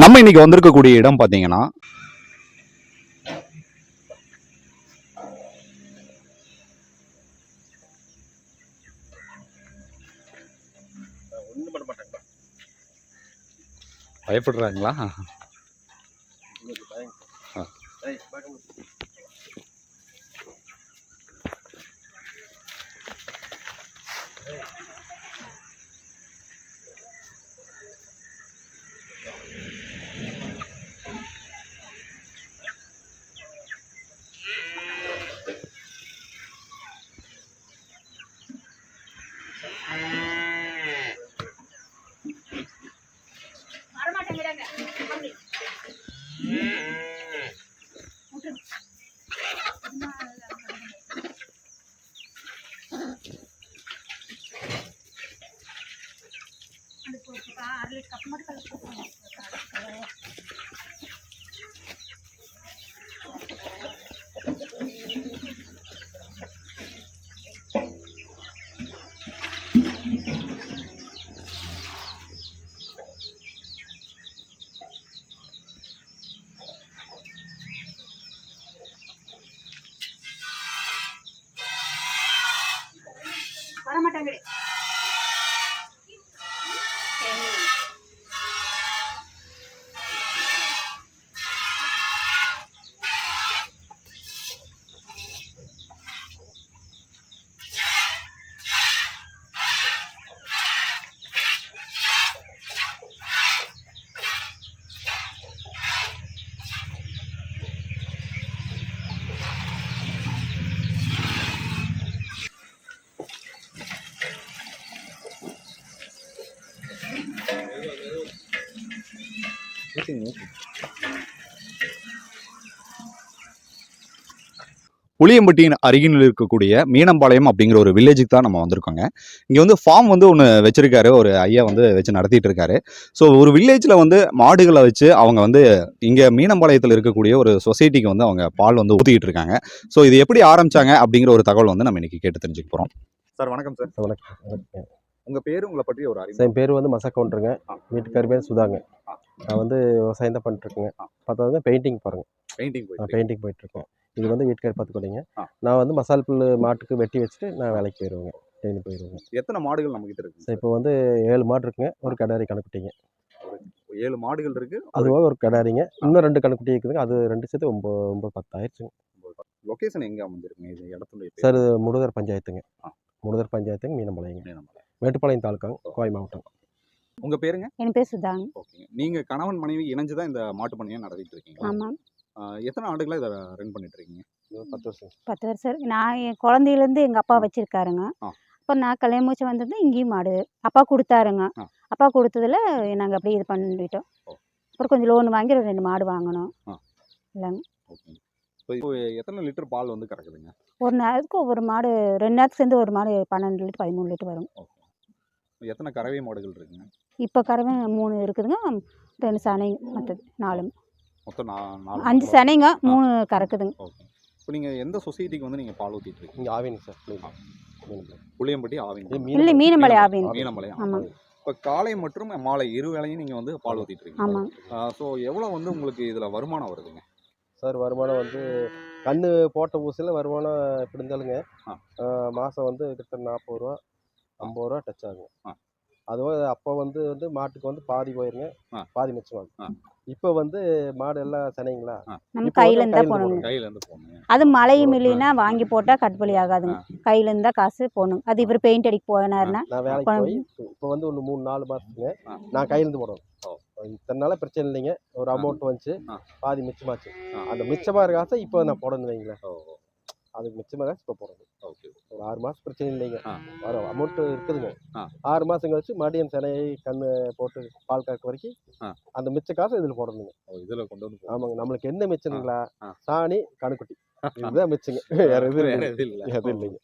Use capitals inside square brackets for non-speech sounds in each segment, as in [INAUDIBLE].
நம்ம இன்னைக்கு வந்திருக்கக்கூடிய இடம் பார்த்தீங்கன்னா பயப்படுறாங்களா Hey. Yeah. புளியம்பட்டியின் அருகில் இருக்கக்கூடிய மீனம்பாளையம் அப்படிங்கிற ஒரு வில்லேஜுக்கு தான் நம்ம வந்திருக்கோங்க. இங்கே வந்து ஃபார்ம் வந்து ஒன்று வச்சிருக்காரு. ஒரு ஐயா வந்து வச்சு நடத்திட்டு இருக்காரு. ஸோ ஒரு வில்லேஜில் வந்து மாடுகளை வச்சு அவங்க வந்து இங்கே மீனம்பாளையத்தில் இருக்கக்கூடிய ஒரு சொசைட்டிக்கு வந்து அவங்க பால் வந்து ஊற்றிக்கிட்டு இருக்காங்க. ஸோ இது எப்படி ஆரம்பிச்சாங்க அப்படிங்கிற ஒரு தகவல் வந்து நம்ம இன்னைக்கு கேட்டு தெரிஞ்சுக்க போகிறோம் சார் வணக்கம் சார் வணக்கம். உங்கள் பேர் உங்களை பற்றி ஒரு அறிமுகம். என் பேர் வந்து மசா கவுண்டருங்க ஆ. வீட்டுக்கார் பேர் சுதாங்க. நான் வந்து விவசாயம் தான் பண்ணிட்டுருக்கேங்க. பார்த்தா பெயிண்டிங் பாருங்க. பெயிண்டிங் நான் போயிட்டு பெயிண்டிங் போயிட்டுருக்கேன். இது வந்து வீட்டுக்கார் பார்த்துக்கொள்ளிங்க. நான் வந்து மசால் புல் மாட்டுக்கு வெட்டி வச்சுட்டு நான் வேலைக்கு போயிடுவேங்க டெய்லி போயிடுவேங்க எத்தனை மாடுகள் நம்ம கிட்ட ஸோ இருக்கு இப்போ வந்து ஏழு மாடு இருக்குங்க. ஒரு கடாரி கணக்குட்டிங்க ஏழு மாடுகள் இருக்கு. அதுவாக ஒரு கடாரிங்க. இன்னும் ரெண்டு கணக்குட்டி இருக்குதுங்க. அது ரெண்டு சேர்த்து ஒம்பது ஒம்பது பத்தாயிருச்சுங்க. லொகேஷன் எங்க அமைஞ்சிருக்குங்க? இது இடத்துல சார் முடுதர் பஞ்சாயத்துங்க. முடுதர் பஞ்சாயத்துங்க மீனம்பாளையங்க. மீனம்பாளையம். மேட்டுப்பாளையம் தாலுக்காங்க கோவை மாவட்டம். உங்க பேருங்க? என் பேர் சுதாங்க ஓகே நீங்க கணவன் மனைவி இணைஞ்சு தான் இந்த மாட்டு பண்ணையை நடத்திட்டு இருக்கீங்க ஆமாம் எத்தனை ஆண்டுகளா இதை ரன் பண்ணிட்டு இருக்கீங்க? பத்து வருஷம் பத்து வருஷம். நான் என் குழந்தையிலேருந்து எங்கள் அப்பா வச்சிருக்காருங்க. அப்போ நான் கல்யாணம் முடிச்சு வந்தது இங்கேயும் மாடு. அப்பா கொடுத்தாருங்க. அப்பா கொடுத்ததுல நாங்கள் அப்படியே இது பண்ணிட்டோம். அப்புறம் கொஞ்சம் லோன் வாங்கி ஒரு ரெண்டு மாடு வாங்கினோம். ஆ. இல்லைங்க. எத்தனை லிட்டர் பால் வந்து கறக்குதுங்க? ஒரு நேரத்துக்கு ஒவ்வொரு மாடு ரெண்டு நேரத்துக்கு சேர்ந்து ஒரு மாடு பன்னெண்டு லிட்டர் பதிமூணு லிட்டர் வரும். எத்தனை கறவை மாடுகள் இருக்குங்க? இப்போ கறவை மூணு இருக்குதுங்க. ரெண்டு சனைங்க மற்றது நாலு. மொத்தம் நாலு அஞ்சு. சனைங்க மூணு கறக்குதுங்க. ஓகே. இப்போ நீங்க எந்த சொசைட்டிக்கு வந்து நீங்க பால் ஊத்திட்டு இருக்கீங்க? இங்கே ஆவிங்க சார். புளியம்பட்டி ஆவிங்க இது இல்லை மீனமலை ஆவின். மீனம்பாளையம் ஆமாம் இப்போ காலை மற்றும் மாலை இரு வேளையும் நீங்க வந்து பால் ஊத்திட்டு இருக்கீங்க. ஆமாம் ஸோ எவ்வளவு வந்து உங்களுக்கு இதுல வருமானம் வருதுங்க? சார் வருமானம் வந்து கண்ணு போட்ட ஊசியில் வருமானம் எப்படி இருந்தாலுங்க. மாதம் வந்து கிட்ட நாற்பது ரூபா. ஐம்பது ரூபா டச் ஆகுங்க ஆ. அதுவும் அப்போ வந்து வந்து மாட்டுக்கு வந்து பாதி போயிருங்க. பாதி மிச்சமாகும். இப்போ வந்து மாடு எல்லாம் சனைங்களா? நம்ம கையில இருந்தா கையில கையில இருந்து போனீங்க அது மழையும் இல்லைன்னா வாங்கி போட்டால் கட்டுப்படி ஆகாதுங்க. கையில இருந்தா காசு போகணும் அது இவர் பெயிண்ட் அடிக்க போனாருன்னா நான் வேலைக்கு போய் இப்போ வந்து ஒன்று மூணு நாலு மாதத்துக்குங்க ஆ. நான் கையிலேருந்து போடணும். ஓ. இத்தனை நாளாக பிரச்சனை இல்லைங்க. ஒரு அமௌண்ட் வந்துச்சு. பாதி மிச்சமாச்சு. அந்த மிச்சமாக இருக்க காசை இப்போ நான் போடணும் வைங்களேன் ஓ. அதுக்கு மிச்சமாக காசு இப்போ போடணும். ஒரு ஆறு மாதம் பிரச்சனை இல்லைங்க. வர அமௌண்ட்டு இருக்குதுங்க. ஆறு மாதம் கழிச்சு மறுபடியும் செனை கண்ணு போட்டு பால் கறக்க வரைக்கும். அந்த மிச்ச காசு இதில் போடணுங்க. இதுல கொண்டு வந்து. ஆமாங்க. நம்மளுக்கு என்ன மிச்சங்களா ஆ. சாணி கணுக்குட்டி. இதுதான் மிச்சங்க. வேற எதுவும் எதுவும் இல்ல. எதுவும் இல்லைங்க.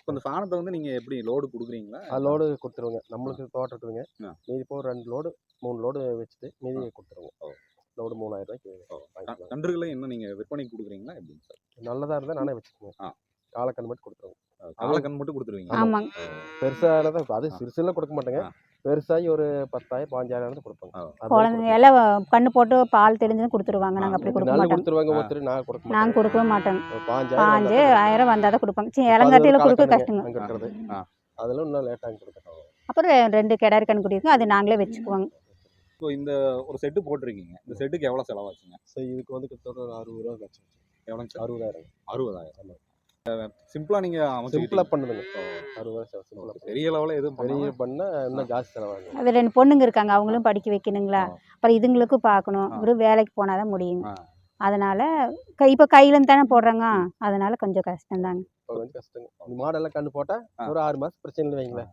இப்போ இந்த சாணத்தை வந்து நீங்க எப்படி லோடு கொடுக்குறீங்களா? லோடு கொடுத்துருவோங்க. நம்மளுக்கு தோட்டம் இருக்குதுங்க. மீதி போக ரெண்டு லோடு மூணு லோடு வச்சுட்டு மீதி ஓ. கொடுத்துருவோங்க லோடு மூணாயிரம் ரூபாய்க்கு கன்றுகளை என்ன நீங்க விற்பனைக்கு கொடுக்குறீங்களா? எப்படிங்க சார்? நல்லதாக இருந்தால் நானே வச்சுக்குவேன். ஆ. காலக்கண் மட்டும் கொடுத்துருவோம். காலக்கன் மட்டும் கொடுத்துருவீங்க. ஆமாங்க ஓ, பெருசானதான் இப்போ அது சிறுசுலாம் கொடுக்க மாட்டேங்க. பெருசாகி ஒரு பத்தாயிரம் பாஞ்சாயிரம் கொடுப்பாங்க. குழந்தைங்க எல்லாம் கண்ணு போட்டு பால் தெரிஞ்சு கொடுத்துருவாங்க. நாங்கள் அப்படி கொடுக்க மாட்டோம். கொடுத்துருவாங்க. ஒருத்தர் நான் கொடுக்க மாட்டேன். நாங்கள் கொடுக்கவே மாட்டோம் பாஞ்சு ஆயிரம் வந்தால் தான் கொடுப்பாங்க. சரி இளங்காட்டியில் கொடுக்க கஷ்டங்க. அதெல்லாம் இன்னும் லேட்டாக கொடுக்கணும் அப்புறம் ரெண்டு கிடாரி கண் குடி இருக்கும் அது நாங்களே வச்சுக்குவோங்க. ஸோ இந்த ஒரு செட்டு போட்டிருக்கீங்க. இந்த செட்டுக்கு எவ்வளோ செலவாச்சுங்க? சரி இதுக்கு வந்து கிட்டத்தட்ட ஒரு அறுபது ரூபா கட்சி எவ்வளோங்க சார் அறுபதாயிரம். அறுபதாயிரம். சிம்பிளாக நீங்கள் அமைச்சு சிம்பிளாக பண்ணுதுங்க. அறுபது சிம்பிளாக பெரிய லெவலில் எதுவும் பெரிய பண்ணால் இன்னும் ஜாஸ்தி செலவாகும் அது ரெண்டு பொண்ணுங்க இருக்காங்க அவங்களும் படிக்க வைக்கணுங்களா. அப்புறம் இதுங்களுக்கும் பார்க்கணும். ஒரு வேலைக்கு போனால் தான் முடியுங்க ஆ. அதனால கை இப்போ கையிலேருந்து தானே போடுறாங்க? அதனால கொஞ்சம் கஷ்டம்தாங்க. கொஞ்சம் கஷ்டங்க. இந்த மாடெல்லாம் கண்ணு போட்டால் ஆ. ஒரு ஆறு மாதம் பிரச்சனை இல்லை வைங்களேன்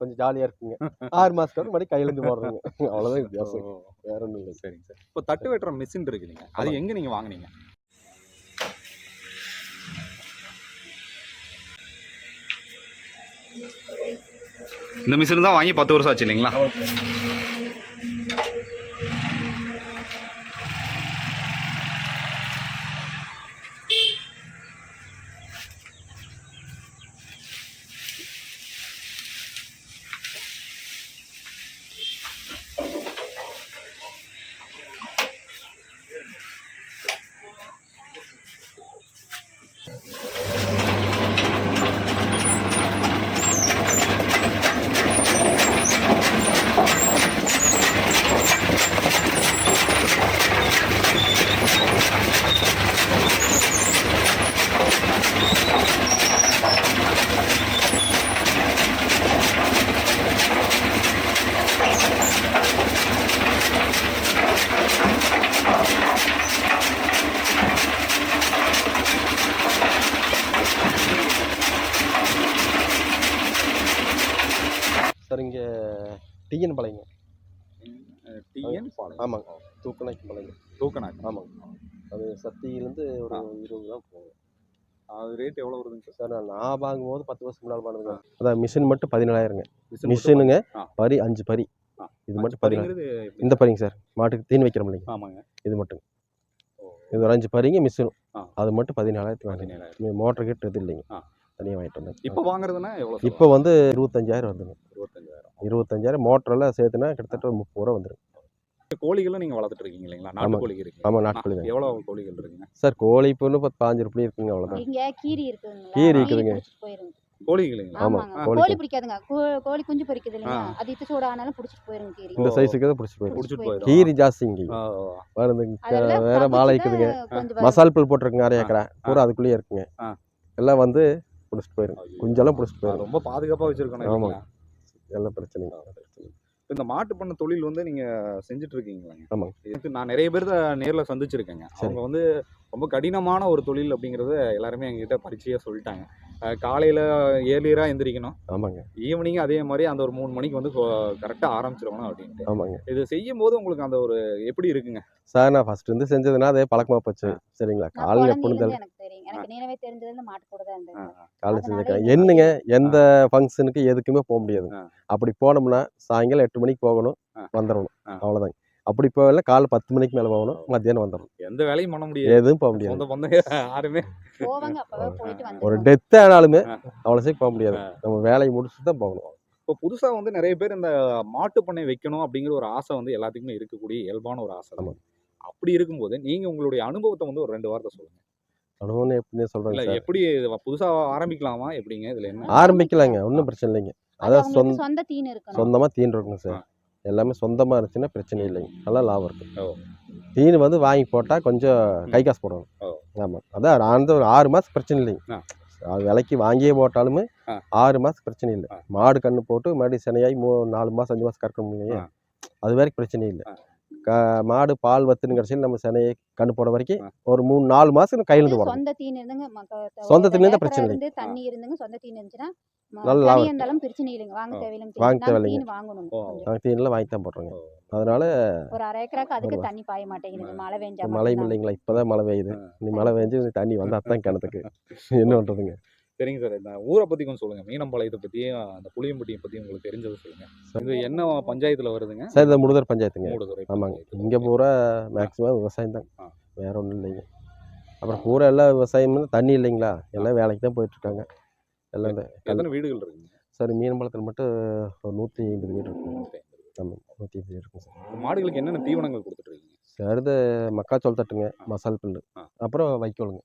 கொஞ்சம் ஜாலியாக இருக்குங்க. [LAUGHS] ஆறு மாதத்துக்கு அப்புறம் மறுபடியும் கையிலேருந்து போடுறோங்க. [LAUGHS] அவ்வளோதான் வித்தியாசம். வேற ஒன்றும் இல்லை சரிங்க சார். இப்போ தட்டு வெட்டுற மிஷின் இருக்குதுங்க அது எங்கே நீங்கள் வாங்குனீங்க? இந்த மிஷின் தான் வாங்கி பத்து வருஷம் ஆச்சு இல்லைங்களா? ஆமாங்க. தூக்கநாய்க்கு பாளையங்க தூக்கநாக்கு ஆமாங்க. அது சத்தியிலேருந்து ஒரு இருபது தான் போகும் அது ரேட் எவ்வளோ வருதுங்க சார் சார் நான் வாங்கும்போது பத்து வருஷம் முன்னால் பண்ணுங்க அதான் மிஷின் மட்டும் பதினேழாயிரங்க மிஷின் மிஷினுங்க. பரி அஞ்சு பரி. இது மட்டும் எப்படி? இந்த பரிங்க சார். மாட்டுக்கு தீன் வைக்கிறோம் இல்லைங்க ஆமாங்க. இது மட்டும். இது ஒரு அஞ்சு பரிங்க மிஷினும். அது மட்டும் பதினாலாயிரத்து வாங்கினேன். பதினேழாயிரம் மோட்டர் கிட்ட இது இல்லைங்க. தனியாக வாங்கிட்டு வந்தேன். இப்போ வாங்குறதுன்னா எவ்வளோ இப்போ வந்து இருபத்தஞ்சாயிரம் வந்துங்க இருபத்தஞ்சாயிரம். இருபத்தஞ்சாயிரம். மோட்டரெல்லாம் சேர்த்துனா கிட்டத்தட்ட முப்பது ரூபா வந்துடும் கோழிகளும் நீங்கள் வளர்த்துட்டு இருக்கீங்க இல்லைங்களா நாட்டு. கோழி இருக்கு ஆமாம் நாட்கள் தான் எவ்வளோ கோழிகள் இருக்குங்க சார் கோழி இப்போ இன்னும் பத்து பாஞ்சு ரூபாய் இருக்குங்க அவ்வளோதான் இங்கே கீரி இருக்குதுங்களா கீரி இருக்குதுங்க. பிடிச்சிட்டு போயிருங்க கோழிகளுங்களா ஆமா, ஆமாங்க கோழி பிடிக்காதுங்க கோழி குஞ்சு பொரிக்குது இல்லைங்களா ஆ. அது இத்து சூடு ஆனாலும் பிடிச்சிட்டு போயிருங்க கீரி இந்த. சைஸுக்கு தான் பிடிச்சி போயிடும் பிடிச்சிட்டு போயிடும். கீரி ஜாஸ்தி இங்கே ஆ, ஆ. வேறு வேற வாழை இருக்குதுங்க. மசால் புல் போட்டிருக்குங்க அரை ஆ. ஏக்கரா பூரா அதுக்குள்ளேயே இருக்குங்க. எல்லாம் வந்து பிடிச்சிட்டு போயிடும் ஐயோ. குஞ்செல்லாம் பிடிச்சிட்டு போயிடும் ரொம்ப பாதுகாப்பாக வச்சிருக்கணும் ஆமா. இல்லைங்களா? எல்லாம் பிரச்சனைங்க பிரச்சனை இந்த மாட்டு பண்ண தொழில் வந்து நீங்க செஞ்சுட்டு இருக்கீங்களாங்க ஆமாங்க. இதுக்கு நான் நிறைய பேர் நேர்ல சந்திச்சிருக்கேங்க. அவங்க வந்து ரொம்ப கடினமான ஒரு தொழில் அப்படிங்கறத எல்லாருமே எங்ககிட்ட பரிச்சையா சொல்லிட்டாங்க. காலையில ஏர்லியரா எந்திரிக்கணும். ஆமாங்க. ஈவினிங் அதே மாதிரி அந்த ஒரு மூணு மணிக்கு வந்து கரெக்டாக ஆரம்பிச்சிருக்கணும் அப்படின்ட்டு. ஆமாங்க. இது செய்யும் போது உங்களுக்கு அந்த ஒரு எப்படி இருக்குங்க? சார் நான் ஃபர்ஸ்ட் இருந்து செஞ்சதுன்னா அதே பழக்கமாக போச்சு. சரிங்களா? காலையில் எப்பொழுது எனக்கு நினைவே தெரிஞ்சது இந்த மாட்டு கூட தான் இருந்தது என்னங்க? எந்த ஃபங்க்ஷனுக்கு எதுக்குமே போக முடியாது. அப்படி போனோம்னா சாயங்காலம் எட்டு மணிக்கு போகணும். வந்துடணும். அவ்வளோதாங்க அப்படி போகல காலை பத்து மணிக்கு மேலே போகணும் மத்தியானம் வந்துடணும் எந்த வேலையும் பண்ண முடியாது. எதுவும் போக முடியாது. யாருமே. போவாங்க அப்பவே போயிட்டு ஒரு டெத் ஆனாலுமே. அவ்வளோ சீக்கிரம் போக முடியாது. நம்ம வேலையை முடிச்சுட்டு தான் போகணும். இப்போ புதுசா வந்து நிறைய பேர் இந்த மாட்டு பண்ணை வைக்கணும் அப்படிங்கிற ஒரு ஆசை வந்து எல்லாத்துக்குமே இருக்கக்கூடிய இயல்பான ஒரு ஆசை தான். அப்படி இருக்கும்போது நீங்க உங்களுடைய அனுபவத்தை வந்து ஒரு ரெண்டு வார்த்தை சொல்லுங்க. அனுபவம் எப்படின்னு இல்ல சொல்கிறேங்க சார் எப்படி இது புதுசா ஆரம்பிக்கலாமா எப்படிங்க இதுல என்ன ஆரம்பிக்கலாங்க ஒன்றும் பிரச்சனை இல்லைங்க அது அதான் சொந்த சொந்த தீன் இருக்கணும் சொந்தமாக தீன் இருக்குங்க. சார் எல்லாமே சொந்தமாக இருந்துச்சுன்னா பிரச்சனை இல்லைங்க நல்லா லாபம் இருக்கு ஓ. தீன் வந்து வாங்கி போட்டால் கொஞ்சம் கை காசு போடணும் ஓ. ஆமாம் அதான் அந்த ஒரு ஆறு மாதம் பிரச்சனை இல்லைங்க. அது விலைக்கு வாங்கியே போட்டாலுமே ஆ. ஆறு மாதம் பிரச்சனை இல்லை ஆ. மாடு கண்ணு போட்டு மறுபடியும் சினையாகி மூ நாலு மாதம் அஞ்சு மாதம் கறக்க முடியும். அது வரைக்கும் பிரச்சனை இல்லை ஆ. க மாடு பால் வத்துன்னு கடைசியில் நம்ம சினையை கண்ணு போட வரைக்கும். ஒரு மூணு நாலு மாதம் கையிலேருந்து போடணும் சொந்த தீன் இருந்துங்க சொந்த தீன் பிரச்சனை இல்லை. தண்ணி இருந்துங்க சொந்த தீன் இருந்துச்சுன்னா நல்ல லாபம் இருந்தாலும் பிரச்சனை இல்லைங்க வாங்க. தேவையில்லைங்க வாங்க தேவையில்லைங்க. தீன் வாங்கணும். நாங்கள் தீனெலாம் வாங்கி தான் போடுறோங்க. அதனால ஒரு அரை ஏக்கராக்கு அதுக்கு தண்ணி பாய மாட்டேங்குது மழை பெஞ்சா இப்ப மழையும். இல்லைங்களா இப்போதான் மழை பெய்யுது. நீ மழை பெஞ்சு தண்ணி வந்தால் தான் கிணத்துக்கு என்ன பண்ணுறதுங்க சரிங்க சார். இந்த ஊரை பத்தி கொஞ்சம் சொல்லுங்க. மீனம்பாளையத்தை பத்தியும் அந்த புளியம்பட்டியை பத்தி உங்களுக்கு தெரிஞ்சது சொல்லுங்க. இது என்ன பஞ்சாயத்துல வருதுங்க? சார் இந்த முடுதர் பஞ்சாயத்துங்க. மூடுதுறை ஆமாங்க. இங்கே பூரா மேக்ஸிமம் விவசாயம் தான். வேற ஒன்றும் இல்லைங்க. அப்புறம் பூரா எல்லாம் விவசாயம் தண்ணி இல்லைங்களா? எல்லாம் வேலைக்கு தான் போயிட்டுருக்காங்க. எல்லாம் எத்தனை வீடுகள் இருக்குங்க? சார் மீனம்பாளத்தில் மட்டும் ஒரு நூற்றி ஐம்பது வீடு இருக்குங்க ஆமாம் நூற்றி ஐம்பது வீடு இருக்குங்க சார். மாடுகளுக்கு என்னென்ன தீவனங்கள் கொடுத்துட்டு இருக்கீங்க? சார் இது மக்காச்சோள தட்டுங்க மசால் புல்லு. ஆ. அப்புறம் வைக்கோலுங்க.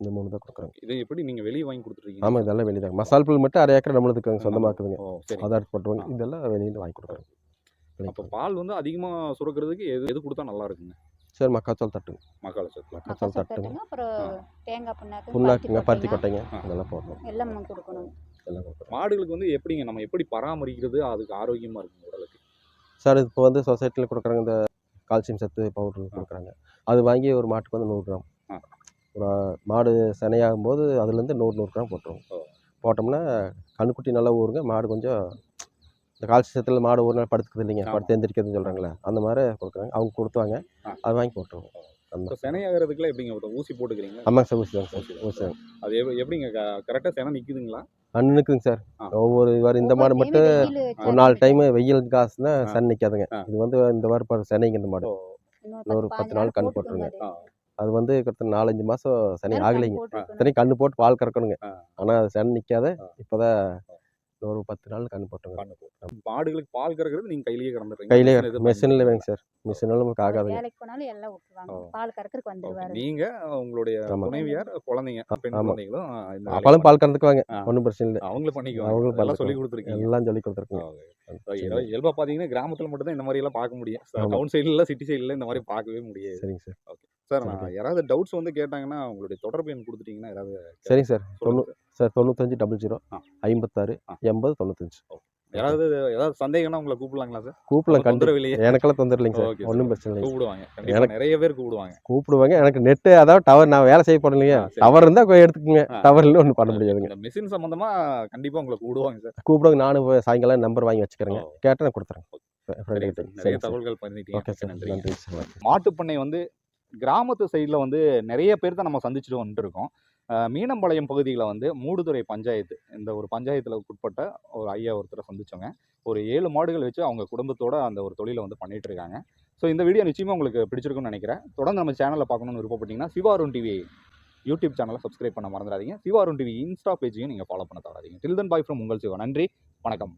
இந்த மூணு தான் கொடுக்குறாங்க. இது எப்படி நீங்க வெளியே வாங்கி கொடுத்துருக்கீங்க ஆமாம் இதெல்லாம் வெளியே தாங்க மசால் புல் மட்டும் அரை ஏக்கர் நம்மளுக்கு சொந்தமாக்குதுங்க. ஆதார் போட்டுருவாங்க இதெல்லாம் வெளியில் வாங்கி கொடுக்குறாங்க. அப்போ பால் வந்து அதிகமா சுரக்கிறதுக்கு எது எது கொடுத்தா நல்லா இருக்குங்க? சார் மக்காச்சோள தட்டுங்க. மக்காச்சோள மக்காச்சோள தட்டுங்க. அப்புறம். தேங்காய் புண்ணாக்கு புண்ணாக்குங்க பருத்தி கொட்டைங்க. இதெல்லாம் போடணும் எல்லாம் கொடுக்கணும். மாடுகளுக்கு வந்து எப்படிங்க நம்ம எப்படி பராமரிக்கிறது அதுக்கு ஆரோக்கியமா இருக்கும் உடலுக்கு? சார் இப்போ வந்து சொசைட்டியில் கொடுக்குறாங்க இந்த கால்சியம் சத்து பவுடர் கொடுக்குறாங்க. அது வாங்கி ஒரு மாட்டுக்கு வந்து நூறு கிராம். ஒரு மாடு சினையாகும் போது அதுலேருந்து நூறு நூறு கிராம் போட்டுருவோம். போட்டோம்னா கண்ணுக்குட்டி நல்லா ஊறுங்க மாடு கொஞ்சம் இந்த கால்சியம் சத்தில் மாடு ஒரு நாள் படுத்துக்குது இல்லைங்க. படுத்து எந்திரிக்கிறதுன்னு சொல்கிறாங்களே அந்த மாதிரி கொடுக்குறாங்க அவங்க கொடுத்தாங்க ஆ. அது வாங்கி போட்டுருவோம் அந்த சினையாகிறதுக்குலாம் எப்படிங்க ஊசி போட்டுக்கிறீங்க ஆமாங்க சார் ஊசி தாங்க சார் ஊசி தாங்க அது எப்~ எப்படிங்க கரெக்டாக செனை நிக்குதுங்களா அண்ணன் இருக்குதுங்க சார். ஒவ்வொரு வாரம் இந்த மாடு மட்டும் ஒரு நாலு டைம் வெயில் காசுனா. சன் நிற்காதுங்க. இது வந்து இந்த வாரம் பாரு சென்னைங்க இந்த மாடு ஒரு பத்து நாள் போட்டுக்கோங்க போட்டுருங்க. அது. வந்து கிட்டத்தட்ட நாலஞ்சு மாதம் சனி ஆகலைங்க. இத்தனையும் கண்ணு போட்டு பால் கறக்கணுங்க. ஆனால் அது சன் நிற்காத. இப்போதான் ஒரு பத்து நாள் கண்ணு போட்டுங்க. மாடுகளுக்கு பால் கறக்கிறது நீங்க கையிலேயே கறந்துடுறீங்க கையிலே machine எதுவும் மெஷினில். வேங்க சார் நமக்கு வேலைக்கு போனாலும் எல்லாம் விட்டுருவாங்க ஓ. பால் கறக்கிறதுக்கு. வந்துருவாரு நீங்க உங்களுடைய. துணைவியார் குழந்தைங்க பெண் ஆமா. குழந்தைகளும் இந்த அப்பளும் பால் கறந்துக்குவாங்க. ஒன்றும் பிரச்சனை இல்லை அவங்களும் பண்ணிக்குவாங்க அவங்களும் அதெல்லாம் சொல்லி. கொடுத்துருக்கீங்க எல்லாம் சொல்லி கொடுத்துருக்குங்க இயல்பா- இயல்பா பாத்தீங்கன்னா கிராமத்துல மட்டும் தான் இந்த மாதிரி எல்லாம் பார்க்க முடியும். டவுன் சைடுல சிட்டி சைடுல இந்த மாதிரி பார்க்கவே முடியாது சரிங்க சார் சார் நான் யாராவது டவுட்ஸ் வந்து கேட்டாங்கன்னா உங்களுடைய தொடர்பு எண் கொடுத்துட்டீங்கன்னா யாராவது சரிங்க சார். தொண்ணூ சார். தொண்ணூத்தஞ்சு டபுள் ஜீரோ. ஐம்பத்தாறு. எண்பது தொண்ணூத்தஞ்சு. யாராவது ஏதாவது சந்தேகம்னா உங்களை கூப்பிடலாங்களா சார்? கூப்பிடலாம் தொந்தரவு இல்லையே. எனக்கெல்லாம் தொந்தரவு இல்லைங்க சார். ஒன்றும் பிரச்சனை இல்லைங்க கூப்பிடுவாங்க. எனக்கு- நிறைய பேர் கூப்பிடுவாங்க. கூப்பிடுவாங்க. எனக்கு நெட்டு அதாவது டவர் நான் வேலை செய்ய ஆ, சரி. டவர் இருந்தால் எடுத்துக்கோங்க. டவர் இல்லை ஒன்றும் பண்ண முடியாதுங்க. மிஷின் சம்பந்தமா கண்டிப்பா உங்களை கூப்பிடுவாங்க சார். கூப்பிடுவாங்க. நானும் சாயங்காலம் நம்பர் வாங்கி வச்சுக்கிறேங்க. கேட்டால் நான் கொடுத்துறேன் நிறைய தகவல்கள் பண்ணிட்டீங்க மாட்டுப்பண்ணை வந்து கிராமத்து சைடில் வந்து நிறைய பேர் தான் நம்ம சந்திச்சுட்டு வந்துட்டு இருக்கோம் மீனம்பாளையம் பகுதியில் வந்து மூடுதுறை பஞ்சாயத்து இந்த ஒரு பஞ்சாயத்தில் உட்பட்ட ஒரு ஐயா ஒருத்தரை சந்திச்சோங்க ஒரு ஏழு மாடுகள் வச்சு அவங்க குடும்பத்தோட அந்த ஒரு தொழிலை வந்து பண்ணிகிட்டு இருக்காங்க. ஸோ இந்த வீடியோ நிச்சயமாக உங்களுக்கு பிடிச்சிருக்குன்னு நினைக்கிறேன். தொடர்ந்து நம்ம சேனலில் பார்க்கணும்னு விருப்பப்பட்டீங்கன்னா சிவாருன் டிவி யூடியூப் சேனலை சப்ஸ்கிரைப் பண்ண மறந்துடாதீங்க. சிவாருன் டிவி இன்ஸ்டா பேஜையும் நீங்கள் ஃபாலோ பண்ண தவறாதீங்க. டில் தன் பாய் ஃப்ரம் உங்கள் சிவா. நன்றி. வணக்கம்.